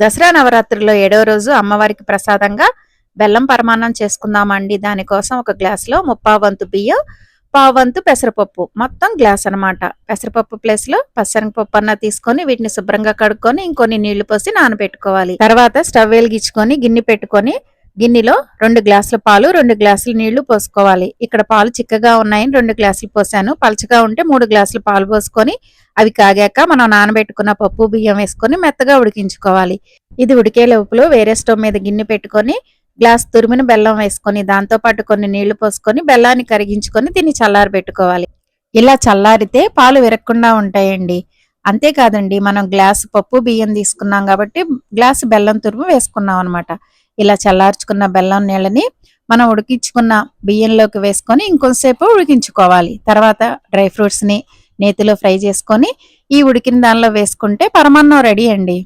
దసరా నవరాత్రిలో ఏడవ రోజు అమ్మవారికి ప్రసాదంగా బెల్లం పరమాన్నం చేసుకుందామండి. దానికోసం ఒక గ్లాసులో ముప్పా వంతు బియ్యం పావు వంతు పెసరపప్పు. మొత్తం గ్లాస్ అన్నమాట. పెసరపప్పు ప్లేస్లో పచ్చనగపప్పు అన్న తీసుకొని వీటిని శుభ్రంగా కడుక్కొని ఇంకొన్ని నీళ్ళు పోసి నానబెట్టుకోవాలి. తర్వాత స్టవ్ వెలిగించుకొని గిన్నె పెట్టుకొని గిన్నెలో రెండు గ్లాసుల పాలు రెండు గ్లాసుల నీళ్ళు పోసుకోవాలి. ఇక్కడ పాలు చిక్కగా ఉన్నాయని రెండు గ్లాసులు పోసాను. పలచగా ఉంటే మూడు గ్లాసులు పాలు పోసుకొని అవి కాగాక మనం నానబెట్టుకున్న పప్పు బియ్యం వేసుకొని మెత్తగా ఉడికించుకోవాలి. ఇది ఉడికే లోపల వేరే స్టవ్ మీద గిన్నె పెట్టుకొని గ్లాస్ తురిమిన బెల్లం వేసుకొని దాంతో పాటు కొన్ని నీళ్ళు పోసుకొని బెల్లాన్ని కరిగించుకొని దీన్ని చల్లారి పెట్టుకోవాలి. ఇలా చల్లారితే పాలు విరగకుండా ఉంటాయండి. అంతేకాదండి మనం గ్లాస్ పప్పు బియ్యం తీసుకున్నాం కాబట్టి గ్లాసు బెల్లం తురుము వేసుకున్నాం అనమాట ఇలా చల్లార్చుకున్న బెల్లం నీళ్ళని మనం ఉడికించుకున్న బియ్యంలోకి వేసుకొని ఇంకొంతసేపు ఉడికించుకోవాలి. తర్వాత డ్రై ఫ్రూట్స్ని నేతిలో ఫ్రై చేసుకొని ఈ ఉడికిన దానిలో వేసుకుంటే పరమాన్నం రెడీ అండి.